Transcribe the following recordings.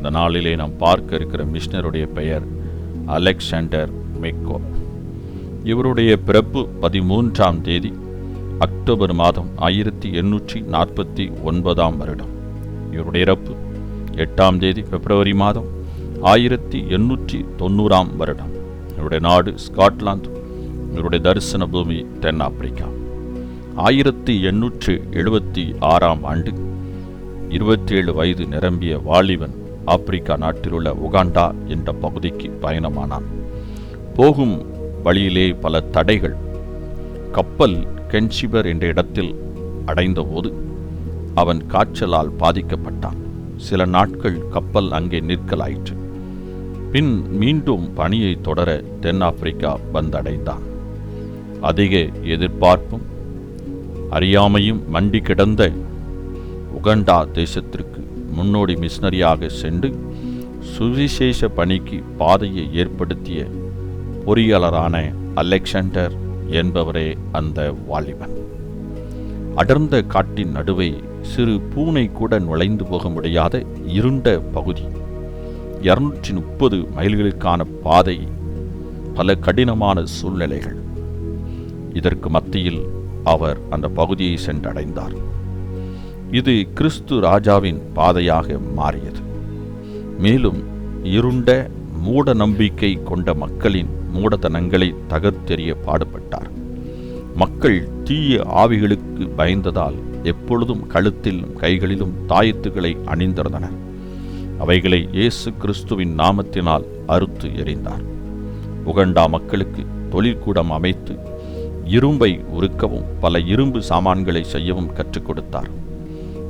இந்த நாளிலே நாம் பார்க்க இருக்கிற மிஷினருடைய பெயர் அலெக்சாண்டர் மெக்கோ. இவருடைய பிறப்பு பதிமூன்றாம் தேதி அக்டோபர் மாதம் ஆயிரத்தி எண்ணூற்றி நாற்பத்தி ஒன்பதாம் வருடம். இவருடைய இறப்பு எட்டாம் தேதி பிப்ரவரி மாதம் ஆயிரத்தி எண்ணூற்றி தொண்ணூறாம் வருடம். இவருடைய நாடு ஸ்காட்லாந்து. இவருடைய தரிசன பூமி தென்னாப்பிரிக்கா. ஆயிரத்தி எண்ணூற்று எழுபத்தி ஆறாம் ஆண்டு இருபத்தேழு வயது நிரம்பிய வாலிபன் ஆப்பிரிக்கா நாட்டிலுள்ள உகாண்டா என்ற பகுதிக்கு பயணமானான். போகும் வழியிலே பல தடைகள். கப்பல் கென்சிபர் என்ற இடத்தில் அடைந்தபோது அவன் காய்ச்சலால் பாதிக்கப்பட்டான். சில நாட்கள் கப்பல் அங்கே நிற்கலாயிற்று. பின் மீண்டும் பணியை தொடர தென்னாப்பிரிக்கா வந்தடைந்தான். அதிக எதிர்பார்ப்பும் அறியாமையும் மண்டி கிடந்த உகண்டா தேசத்திற்கு முன்னோடி மிஷனரியாக சென்று சுவிசேஷ பணிக்கு பாதையை ஏற்படுத்திய பொறியாளரான அலெக்சாண்டர் என்பவரே அந்த வாலிபன். அடர்ந்த காட்டின் நடுவே சிறு பூனை கூட நுழைந்து போக முடியாத இருண்ட பகுதி. இருநூற்றி முப்பது மைல்களுக்கான பாதை பல கடினமான சூழ்நிலைகள். இதற்கு மத்தியில் அவர் அந்த பகுதியை சென்றடைந்தார். இது கிறிஸ்து ராஜாவின் பாதையாக மாறியது. மேலும் இருண்ட மூட நம்பிக்கை கொண்ட மக்களின் மூடத்தனங்களை தகர்த்தெறிய பாடுபட்டார். மக்கள் தீய ஆவிகளுக்கு பயந்ததால் எப்பொழுதும் கழுத்திலும் கைகளிலும் தாயத்துகளை அணிந்திருந்தனர். அவைகளை இயேசு கிறிஸ்துவின் நாமத்தினால் அறுத்து எறிந்தார். உகண்டா மக்களுக்கு தொழிற்கூடம் அமைத்து இரும்பை உருக்கவும் பல இரும்பு சாமான்களை செய்யவும் கற்றுக் கொடுத்தார்.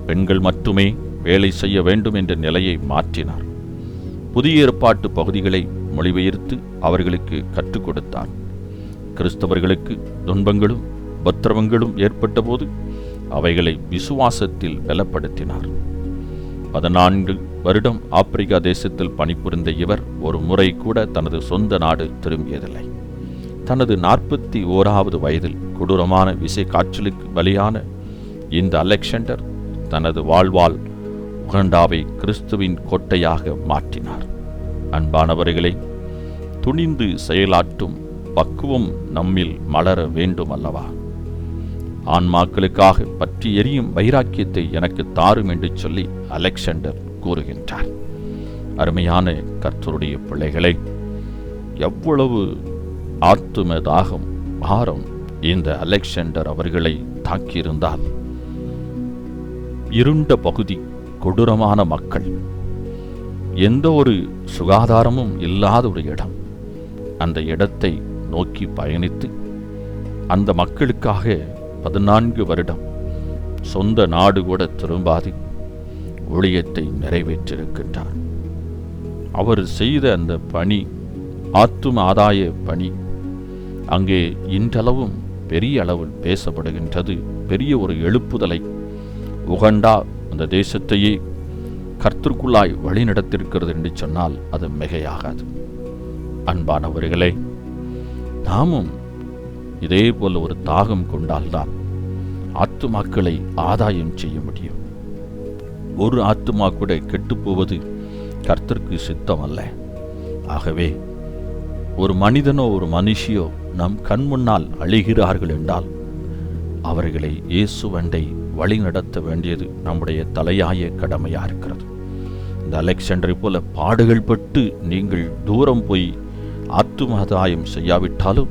பெண்கள் மட்டுமே வேலை செய்ய வேண்டும் என்ற நிலையை மாற்றினார். புதிய ஏற்பாட்டு பகுதிகளை மொழிபெயர்த்து அவர்களுக்கு கற்றுக் கொடுத்தார். கிறிஸ்தவர்களுக்கு துன்பங்களும் உபத்திரவங்களும் ஏற்பட்டபோது அவைகளை விசுவாசத்தில் பலப்படுத்தினார். பதினான்கு வருடம் ஆப்பிரிக்கா தேசத்தில் பணிபுரிந்த இவர் ஒரு முறை கூட தனது சொந்த நாடு திரும்பியதில்லை. தனது நாற்பத்தி ஓராவது வயதில் கொடூரமான விசை காய்ச்சலுக்கு பலியான இந்த அலெக்சாண்டர் தனது வாழ்வால் உகண்டாவை கிறிஸ்துவின் கோட்டையாக மாற்றினார். அன்பானவர்களை துணிந்து செயலாற்றும் பக்குவம் நம்மில் மலர வேண்டும் அல்லவா ஆன்மாக்களுக்காக பற்றி எரியும் வைராக்கியத்தை எனக்கு தாரும் என்று சொல்லி அலெக்சாண்டர் கூறுகின்றார். அருமையான கர்த்தருடைய பிள்ளைகளை எவ்வளவு ஆத்தும தாகம் பாரம் இந்த அலெக்சாண்டர் அவர்களை தாக்கியிருந்தால் இருண்ட பகுதி கொடூரமான மக்கள். எந்த ஒரு சுகாதாரமும் இல்லாத ஒரு இடம். அந்த இடத்தை நோக்கி பயணித்து அந்த மக்களுக்காக பதினான்கு வருடம் சொந்த நாடு கூட திரும்பாது ஊழியத்தை நிறைவேற்றிருக்கின்றார். அவர் செய்த அந்த பணி ஆத்தும ஆதாய பணி அங்கே இன்றளவும் பெரிய அளவில் பேசப்படுகின்றது பெரிய ஒரு எழுப்புதலை உகண்டா அந்த தேசத்தையே கர்த்தருக்குள்ளாய் வழிநடத்திருக்கிறது என்று சொன்னால் அது மிகையாகாது. அன்பானவர்களே நாமும் இதே போல ஒரு தாகம் கொண்டால்தான் ஆத்துமாக்களை ஆதாயம் செய்ய முடியும். ஒரு ஆத்துமா கூட கெட்டுப்போவது கர்த்தருக்கு சித்தம் அல்ல ஆகவே ஒரு மனிதனோ ஒரு மனுஷியோ நம் கண் முன்னால் அழிகிறார்கள் என்றால் அவர்களை இயேசுவண்டை வழி நடத்த வேண்டியது நம்முடைய தலையாய கடமையாக இருக்கிறது. இந்த அலெக்சாண்டரை போல பாடுகள் பட்டு நீங்கள் தூரம் போய் ஆத்துமாதாயம் செய்யாவிட்டாலும்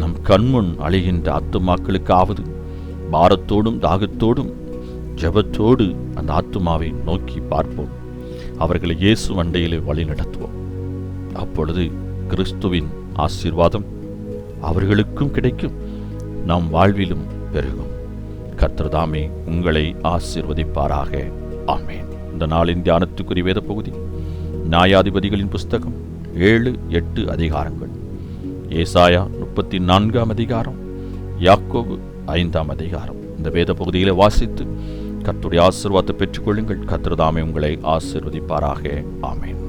நம் கண்முன் அழிகின்ற ஆத்துமாக்களுக்காவது பாரத்தோடும் தாகத்தோடும் ஜெபத்தோடு அந்த ஆத்துமாவை நோக்கி பார்ப்போம். அவர்களை இயேசு வண்டையிலே வழி நடத்துவோம். அப்பொழுது கிறிஸ்துவின் ஆசீர்வாதம் அவர்களுக்கும் கிடைக்கும் நம் வாழ்விலும் பெருகும். கர்த்தர்தாமே உங்களை ஆசீர்வதிப்பாராக. ஆமேன். இந்த நாளின் தியானத்துக்குரிய வேத பகுதி நியாயாதிபதிகளின் புஸ்தகம் ஏழு எட்டு அதிகாரங்கள். ஏசாயா முப்பத்தி நான்காம் அதிகாரம் யாக்கோபு ஐந்தாம் அதிகாரம். இந்த வேத பகுதியில் வாசித்து கத்துடைய ஆசிர்வாதத்தை பெற்றுக்கொள்ளுங்கள். கர்த்தர் உங்களை ஆசீர்வதிப்பாராக. ஆமேன்.